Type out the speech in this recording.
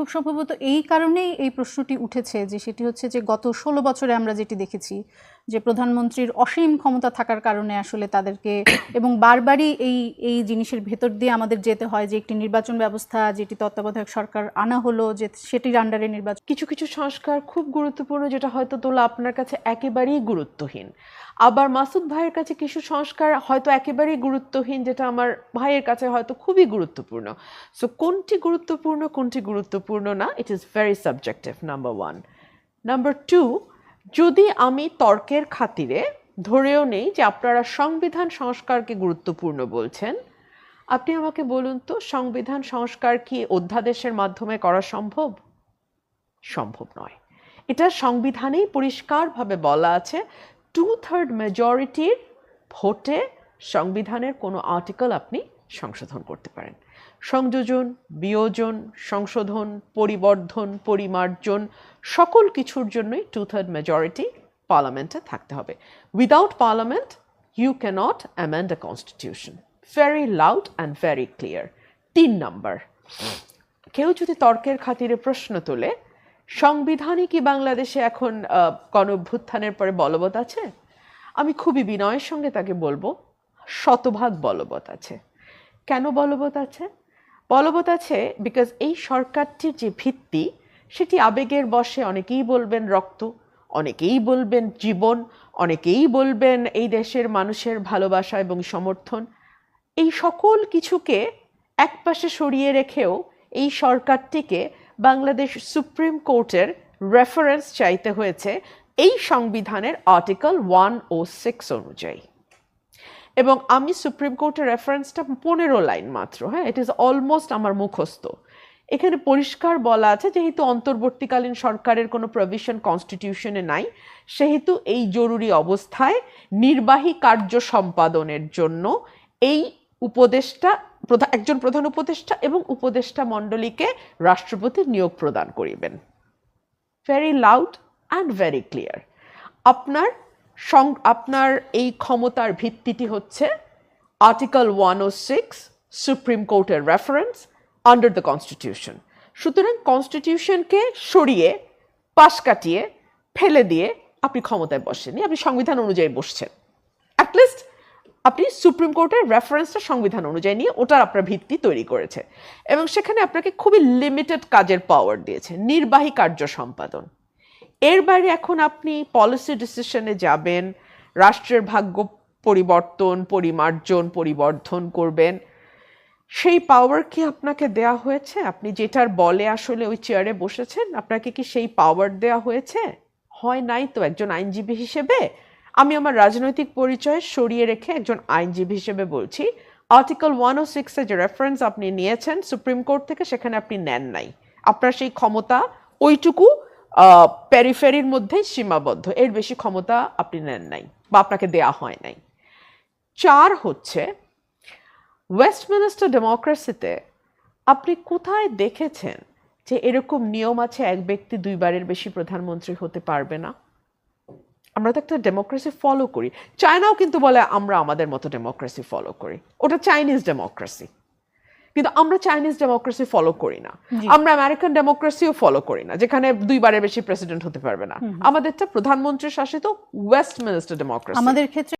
খুব সম্ভবত এই কারণেই এই প্রশ্নটি উঠেছে যে সেটি হচ্ছে যে গত ষোলো বছরে আমরা যেটি দেখেছি, যে প্রধানমন্ত্রীর অসীম ক্ষমতা থাকার কারণে আসলে তাদেরকে এবং বারবারই এই এই জিনিসের ভেতর দিয়ে আমাদের যেতে হয় যে একটি নির্বাচন ব্যবস্থা, যেটি তত্ত্বাবধায়ক সরকার আনা হলো, যে সেটির আন্ডারে নির্বাচন কিছু কিছু সংস্কার খুব গুরুত্বপূর্ণ, যেটা হয়তো তোলা আপনার কাছে একেবারেই গুরুত্বহীন। আবার মাসুদ ভাইয়ের কাছে কিছু সংস্কার হয়তো একেবারেই গুরুত্বহীন, যেটা আমার ভাইয়ের কাছে হয়তো খুবই গুরুত্বপূর্ণ। সো কোনটি গুরুত্বপূর্ণ কোনটি গুরুত্বপূর্ণ না? It is very subjective number one number two যদি আমি তর্কের খাতিরে ধরেও নেই যে আপনারা সংবিধান সংস্কারকে গুরুত্বপূর্ণ বলছেন, আপনি আমাকে বলুন তো, সংবিধান সংস্কার কি অধ্যাদেশের মাধ্যমে করা সম্ভব? সম্ভব নয়। এটা সংবিধানেই পরিষ্কারভাবে বলা আছে টু থার্ড মেজরিটির ভোটে সংবিধানের কোনো আর্টিকেল আপনি সংশোধন করতে পারেন। সংযোজন, বিয়োজন, সংশোধন, পরিবর্ধন, পরিমার্জন সকল কিছুর জন্যই টু থার্ড মেজরিটি পার্লামেন্টে থাকতে হবে। Without parliament you cannot amend a constitution very loud and very clear তিন নাম্বার কেউ যদি তর্কের খাতিরে প্রশ্ন তোলে সংবিধানই কি বাংলাদেশে এখন আহ, গণঅভ্যুত্থানের পরে বলবৎ আছে? আমি খুবই বিনয়ের সঙ্গে তাকে বলব শতভাগ বলবৎ আছে। কেন বলবৎ আছে? বলবৎ আছে বিকজ এই সরকারটির যে ভিত্তি সেটি আবেগের বশে অনেকেই বলবেন রক্ত অনেকেই বলবেন জীবন অনেকেই বলবেন এই দেশের মানুষের ভালোবাসা এবং সমর্থন। এই সকল কিছুকে একপাশে সরিয়ে রেখেও এই সরকারটিকে বাংলাদেশ সুপ্রিম কোর্টের রেফারেন্স চাইতে হয়েছে এই সংবিধানের আর্টিকেল ওয়ান ও সিক্স অনুযায়ী। এবং আমি সুপ্রিম কোর্টের রেফারেন্সটা পনেরো লাইন মাত্র হ্যাঁ? ইট ইজ অলমোস্ট আমার মুখস্থ। এখানে পরিষ্কার বলা আছে, যেহেতু অন্তর্বর্তীকালীন সরকারের কোনো প্রভিশন কনস্টিটিউশনে নাই, সেহেতু এই জরুরি অবস্থায় নির্বাহী কার্য সম্পাদনের জন্য এই উপদেষ্টা প্রধা- একজন প্রধান উপদেষ্টা এবং উপদেষ্টা মণ্ডলীকে রাষ্ট্রপতি নিয়োগ প্রদান করিবেন। Very loud and very clear আপনার সং- আপনার এই ক্ষমতার ভিত্তিটি হচ্ছে article one o six supreme কোর্টের রেফারেন্স আন্ডার দ্য কনস্টিটিউশন সুতরাং কনস্টিটিউশনকে সরিয়ে, পাশ কাটিয়ে, ফেলে দিয়ে আপনি ক্ষমতায় বসেননি, আপনি সংবিধান অনুযায়ী বসছেন। অ্যাটলিস্ট আপনি সুপ্রিম কোর্টের রেফারেন্সটা সংবিধান অনুযায়ী নিয়ে ওটার আপনার ভিত্তি তৈরি করেছে। এবং সেখানে আপনাকে খুবই লিমিটেড কাজের পাওয়ার দিয়েছে, নির্বাহী কার্য সম্পাদন। এর বাইরে এখন আপনি পলিসি ডিসিশনে যাবেন, রাষ্ট্রের ভাগ্য পরিবর্তন, পরিমার্জন, পরিবর্ধন করবেন। সেই পাওয়ার কি আপনাকে দেয়া হয়েছে? আপনি যেটার বলে আসলে ওই চেয়ারে বসেছেন, আপনাকে কি সেই পাওয়ার দেয়া হয়েছে? হয় নাই তো একজন আইনজীবী হিসেবে? আমি আমার রাজনৈতিক পরিচয় সরিয়ে রেখে একজন আইনজীবী হিসেবে বলছি। আর্টিকেল ওয়ান ও সিক্সের যে রেফারেন্স আপনি নিয়েছেন সুপ্রিম কোর্ট থেকে সেখানে আপনি নেন নাই। আপনার সেই ক্ষমতা ওইটুকু প্যারিফেরির মধ্যেই সীমাবদ্ধ। এর বেশি ক্ষমতা আপনি নেন নাই বা আপনাকে দেয়া হয় নাই। চার হচ্ছে ওয়েস্টমিনিস্টার ডেমোক্রেসিতে আপনি কোথায় দেখেছেন যে এরকম নিয়ম আছে, এক ব্যক্তি দুইবারের বেশি প্রধানমন্ত্রী হতে পারবে না? আমরা তো একটা ডেমোক্রেসি ফলো করি। চায়নাও কিন্তু বলে আমরা আমাদের মতো ডেমোক্রেসি ফলো করি। ওটা চাইনিজ ডেমোক্রেসি কিন্তু আমরা চাইনিজ ডেমোক্রেসি ফলো করি না। আমরা আমেরিকান ডেমোক্রেসিও ফলো করি না যেখানে দুইবারের বেশি প্রেসিডেন্ট হতে পারবে না। আমাদেরটা প্রধানমন্ত্রী শাসিত ওয়েস্ট মিনিস্টার ডেমোক্রেসি আমাদের ক্ষেত্রে